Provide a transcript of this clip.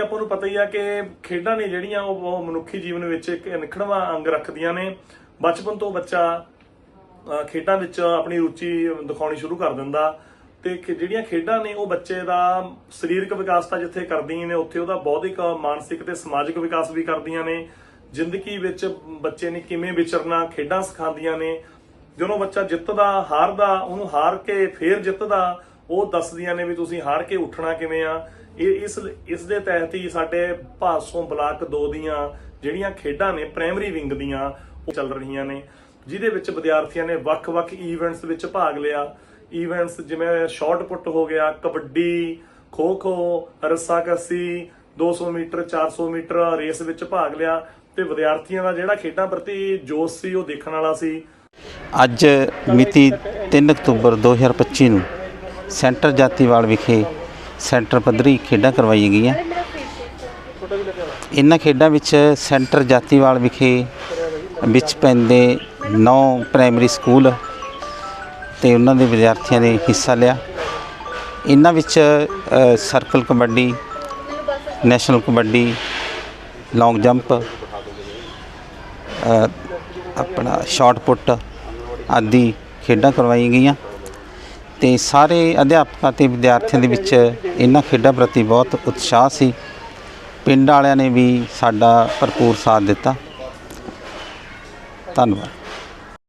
ਆਪਾਂ ਨੂੰ ਪਤਾ ਹੀ ਆ ਕਿ ਖੇਡਾਂ ਨੇ ਜਿਹੜੀਆਂ ਉਹ ਮਨੁੱਖੀ ਜੀਵਨ ਵਿੱਚ ਇੱਕ ਅਨਿਖੜਵਾਂ ਅੰਗ ਰੱਖਦੀਆਂ ਨੇ। ਬਚਪਨ ਤੋਂ ਬੱਚਾ ਖੇਡਾਂ ਵਿੱਚ ਆਪਣੀ ਰੁਚੀ ਦਿਖਾਉਣੀ ਸ਼ੁਰੂ ਕਰ ਦਿੰਦਾ। ਤੇ ਜਿਹੜੀਆਂ ਖੇਡਾਂ ਨੇ ਉਹ ਬੱਚੇ ਦਾ ਸਰੀਰਕ ਵਿਕਾਸ ਤਾਂ ਜਿੱਥੇ ਕਰਦੀਆਂ ਨੇ, ਉੱਥੇ ਉਹਦਾ ਬੌਧਿਕ, ਮਾਨਸਿਕ ਤੇ ਸਮਾਜਿਕ ਵਿਕਾਸ ਵੀ ਕਰਦੀਆਂ ਨੇ। ਜ਼ਿੰਦਗੀ ਵਿੱਚ ਬੱਚੇ ਨੇ ਕਿਵੇਂ ਵਿਚਰਨਾ, ਖੇਡਾਂ ਸਿਖਾਉਂਦੀਆਂ ਨੇ। ਜਦੋਂ ਬੱਚਾ ਜਿੱਤਦਾ, ਹਾਰਦਾ, ਉਹਨੂੰ ਹਾਰ ਕੇ ਫੇਰ ਜਿੱਤਦਾ, ਉਹ ਦੱਸਦੀਆਂ ਨੇ ਵੀ ਤੁਸੀਂ ਹਾਰ ਕੇ ਉੱਠਣਾ ਕਿਵੇਂ ਆ। ਇਸ ਇਸ ਦੇ ਤਹਿਤ ਹੀ ਸਾਡੇ ਭਾਸੋਂ ਬਲਾਕ 2 ਦੀਆਂ ਜਿਹੜੀਆਂ ਖੇਡਾਂ ਨੇ ਪ੍ਰਾਇਮਰੀ ਵਿੰਗ ਦੀਆਂ, ਉਹ ਚੱਲ ਰਹੀਆਂ ਨੇ, ਜਿਹਦੇ ਵਿੱਚ ਵਿਦਿਆਰਥੀਆਂ ਨੇ ਵੱਖ-ਵੱਖ ਈਵੈਂਟਸ ਵਿੱਚ ਭਾਗ ਲਿਆ। ਈਵੈਂਟਸ ਜਿਵੇਂ ਸ਼ਾਰਟ ਪੁੱਟ ਹੋ ਗਿਆ, ਕਬੱਡੀ, ਖੋ-ਖੋ, ਰੱਸਾਕੱਸੀ 200 ਮੀਟਰ 400 ਮੀਟਰ ਰੇਸ ਵਿੱਚ ਭਾਗ ਲਿਆ ਤੇ ਵਿਦਿਆਰਥੀਆਂ ਦਾ ਜਿਹੜਾ ਖੇਡਾਂ ਪ੍ਰਤੀ ਜੋਸ਼ ਸੀ, ਉਹ ਦੇਖਣ ਵਾਲਾ ਸੀ। ਅੱਜ ਮਿਤੀ 3 ਅਕਤੂਬਰ 2025 ਨੂੰ ਸੈਂਟਰ ਜਾਤੀਵਾਲ ਵਿਖੇ ਸੈਂਟਰ ਪੱਧਰੀ ਖੇਡਾਂ ਕਰਵਾਈਆਂ ਗਈਆਂ। ਇਹਨਾਂ ਖੇਡਾਂ ਵਿੱਚ ਸੈਂਟਰ ਜਾਤੀਵਾਲ ਵਿਖੇ ਵਿੱਚ ਪੈਂਦੇ 9 ਪ੍ਰਾਇਮਰੀ ਸਕੂਲ ਤੇ ਉਹਨਾਂ ਦੇ ਵਿਦਿਆਰਥੀਆਂ ਨੇ ਹਿੱਸਾ ਲਿਆ। ਇਹਨਾਂ ਵਿੱਚ circle kabaddi, national kabaddi, long jump ਆਪਣਾ ਸ਼ਾਰਟ ਪੁੱਟ ਆਦਿ ਖੇਡਾਂ ਕਰਵਾਈਆਂ ਗਈਆਂ। ਤੇ ਸਾਰੇ ਅਧਿਆਪਕਾਂ ਤੇ ਵਿਦਿਆਰਥੀਆਂ ਦੇ ਵਿੱਚ ਇਹਨਾਂ ਖੇਡਾਂ ਪ੍ਰਤੀ ਬਹੁਤ ਉਤਸ਼ਾਹ ਸੀ। ਪਿੰਡ ਵਾਲਿਆਂ ਨੇ ਵੀ ਸਾਡਾ ਭਰਪੂਰ ਸਾਥ ਦਿੱਤਾ। ਧੰਨਵਾਦ।